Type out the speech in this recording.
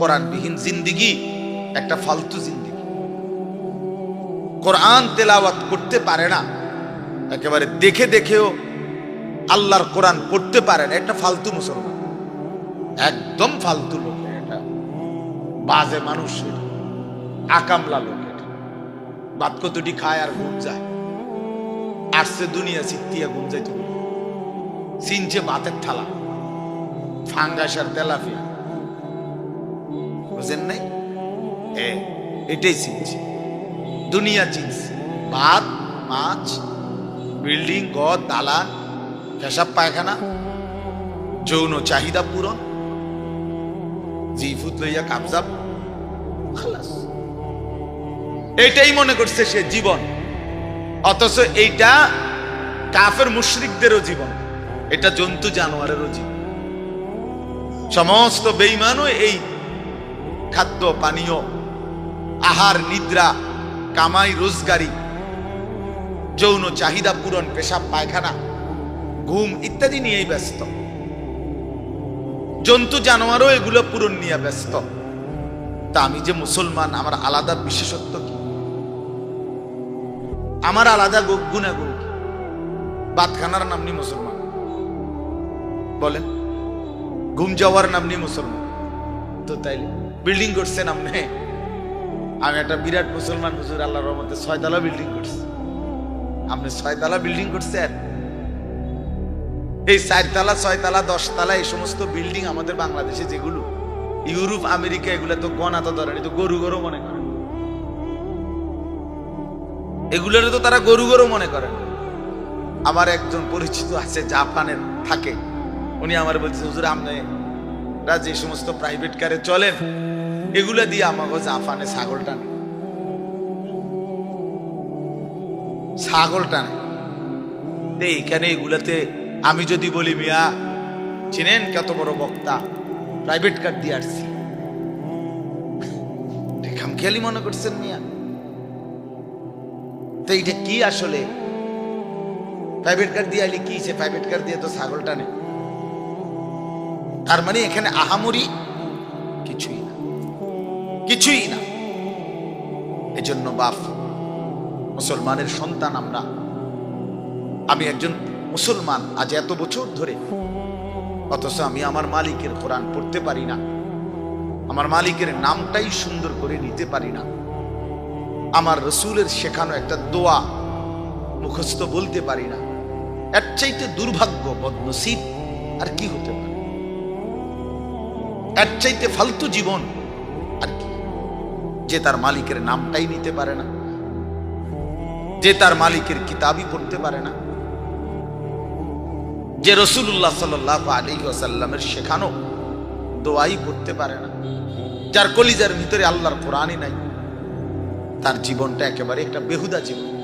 কোরআনবিহীন জিন্দিগি, একটা ফালতু জিন্দিগি। কোরআন তেলাওয়াত করতে পারে না, একেবারে দেখে দেখেও আল্লাহর কোরআন পড়তে পারে না, একটা ফালতু মুসলমান। একদম ফালতু লোক এটা। বাজে মানুষ আকামলা লোক এটা বাদ কতটি খায় আর ঘুম যায়। আসছে দুনিয়া সিত্তিয়া, ঘুম যাইতে চিনছে ভাতের থালা ফাঙ্গাস আর তেলাফিয়া বুঝেন নাই? এটাই চিনছে দুনিয়া চিনছে ভাত মাছ, বিল্ডিং, ঘর, দালান, পেশাব পায়খানা, যৌন চাহিদা পূরণ জিফুত লইয়া কাবজাব এটাই মনে করছে সে জীবন। অথচ এইটা কাফের মুশরিকদেরও জীবন। এটা জন্তু জানোয়ারেরও জীবন। সমস্ত বেইমানও এই খাদ্য, পানীয়, আহার, নিদ্রা, কামাই, রোজগারি, যৌন চাহিদা পূরণ, পেশাব, পায়খানা, ঘুম ইত্যাদি নিয়েই ব্যস্ত। জন্তু, জানোয়ারও এগুলো পূরণ নিয়ে ব্যস্ত। তা আমি যে মুসলমান, আমার আলাদা বিশেষত্ব কি? আমার আলাদা গুণাগুণ কি? ভাত খানার নাম নি মুসলমান। বলেন। ঘুম যাওয়ার নাম নি মুসলমান। তো তাইলে? বিল্ডিং করছেন আপনি আমি একটা বিরাট মুসলমান হুজুর আল্লাহ রহমতে ছয়তলা বিল্ডিং করছি। আপনি ছয়তলা বিল্ডিং করছেন? এই চারতলা, ছয়তলা, দশতলা, এই সমস্ত বিল্ডিং আমাদের বাংলাদেশে যেগুলো, ইউরোপ, আমেরিকা, এগুলো তো গণা তো ধরেন তো গরু গরু মনে করেন এগুলোর তো তারা গরু গরু মনে করেন আমার একজন পরিচিত আছে জাপানের থাকে। উনি আমার বলছে, হুজুর আপনারা যে সমস্ত প্রাইভেট কারে চলেন। এগুলা দিয়ে আমাকে জাপানে ছাগল টানে। ছাগল টানে। এইখানে এগুলাতে আমি যদি বলি, মিয়া, চিনেন কত বড় বক্তা? প্রাইভেট কার দিয়ে আসছি। খামখেয়ালি মনে করছেন, মিয়া? তো এইটা কি আসলে? প্রাইভেট কার দিয়ে আইলে কি সে প্রাইভেট কার দিয়ে তো ছাগল টানে। তার মানে এখানে আহামরি কিছুই কিছুই না। এজন্য বাপ, মুসলমানের সন্তান আমরা। আমি একজন মুসলমান আজ এত বছর ধরে। অথচ আমি আমার মালিকের কোরআন পড়তে পারি না। আমার মালিকের নামটাই সুন্দর করে নিতে পারি না। আমার রসুলের শেখানো একটা দোয়া মুখস্থ বলতে পারি না। এর চাইতে দুর্ভাগ্য, বদনসিব আর কি হতে পারে? এর চাইতে ফালতু জীবন যে তার মালিকের নামটাই নিতে পারে না, যে তার মালিকের কিতাবই পড়তে পারে না। যে রসুল্লাহ সাল্লাহ আলী আসাল্লামের শেখানো দোয়াই পড়তে পারে না, যার কলিজার ভিতরে আল্লাহর কোরআনই নাই, তার জীবনটা একেবারে একটা বেহুদা জীবন।